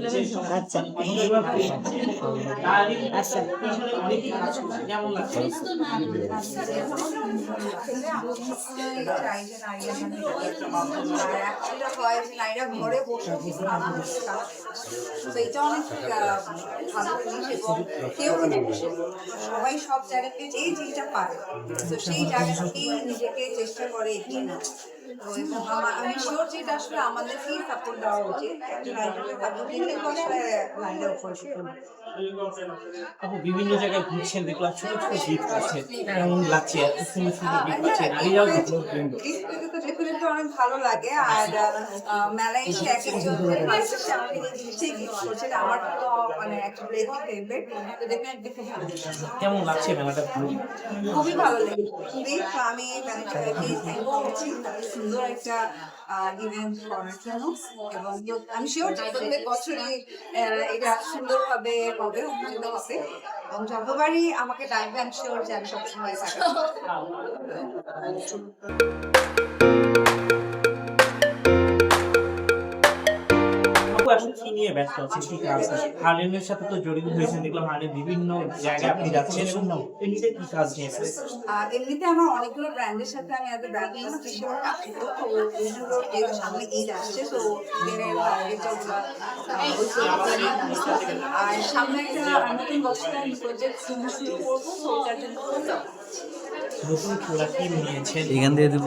আচ্ছা। আচ্ছা। সবাই সব জায়গা থেকে যে যেটা পারে। তো সেই জায়গা থেকেই নিজেকে চেষ্টা করে এগিয়ে না তো এবং আমা- আমি শিওর যে এটা আসলে আমাদেরকেই সাপোর্ট দেওয়া উচিত। একজন আরেকজনকে সাপোর্ট দিলে তো আসলে নারীরা উপরে আপু বিভিন্ন জায়গায় ঘুরছেন দেখলাম ছোট ছোট গিফট আছে কেমন লাগছে? এত সুন্দর সুন্দর গীত নারীরাও ডেফিনেটলি অনেক ভালো লাগে আর মেলায় এসে এক একজন মানুষের আমাকে যে জিনিসটা গিফট করছে এটা আমার তো মানে একটা অ্যাকচুয়ালি ফেভারিট তো খুব কেমন লাগছে মেলাটা? খুবই ভালো লেগেছে খুবই। আমি ম্যানেজারকে থ্যাংক করছি। সুন্দর একটা ইভেন্ট করার জন্য। এবং আমি শিওর যে প্রত্যেক বছরই আহ, এটা সুন্দরভাবে হবে অনুষ্ঠিত হবে। এবং যতবারই আমাকে ডাকবে আমি শিওর যে আমি সবসময় থাকব। এখন কি নিয়ে ব্যস্ত আছেন? কি কাজ হার্লেনের সাথে তো জড়িত হয়েছেন দেখলাম হার্লেন বিভিন্ন জায়গায় আপনি যাচ্ছেন। এমনিতে কি কাজ নিয়েছে আর এমনিতে আমার অনেকগুলো ব্র্যান্ডের সাথে আমি এত ব্র্যান্ড হিসেবে কাজ করব। তো এইগুলো যেহেতু সামনে ঈদ আসছে তো ঈদের আর সামনে একটা নতুন বছর প্রজেক্ট শুরু করব তো ওটার জন্য নতুন খেলা টিম নিয়েছেন? এখান দিয়ে দিব।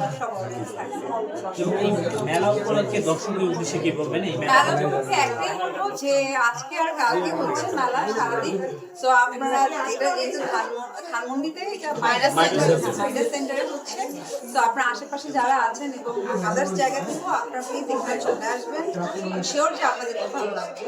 পক্ষে এবার সব অডিয়েন্স থাকছে এবং এই মেলা উপলক্ষে দর্শকের উদ্দেশ্যে কি বলবেন? এই মেলা মেলা উপলক্ষে একটাই বলব যে আজকে আর কালকে হচ্ছে মেলা সারাদিন। তো আপনারা এটা যেহেতু ধান- ধানমন্ডিতে এটা ভাইরাস সেন্টারে হচ্ছে। তো আপনার আশেপাশে যারা আছেন এবং আদার্স জায়গা থেকেও আপনারা প্লিজ এখানে চলে আসবেন। শিওর যে আপনাদের ভালো লাগবে।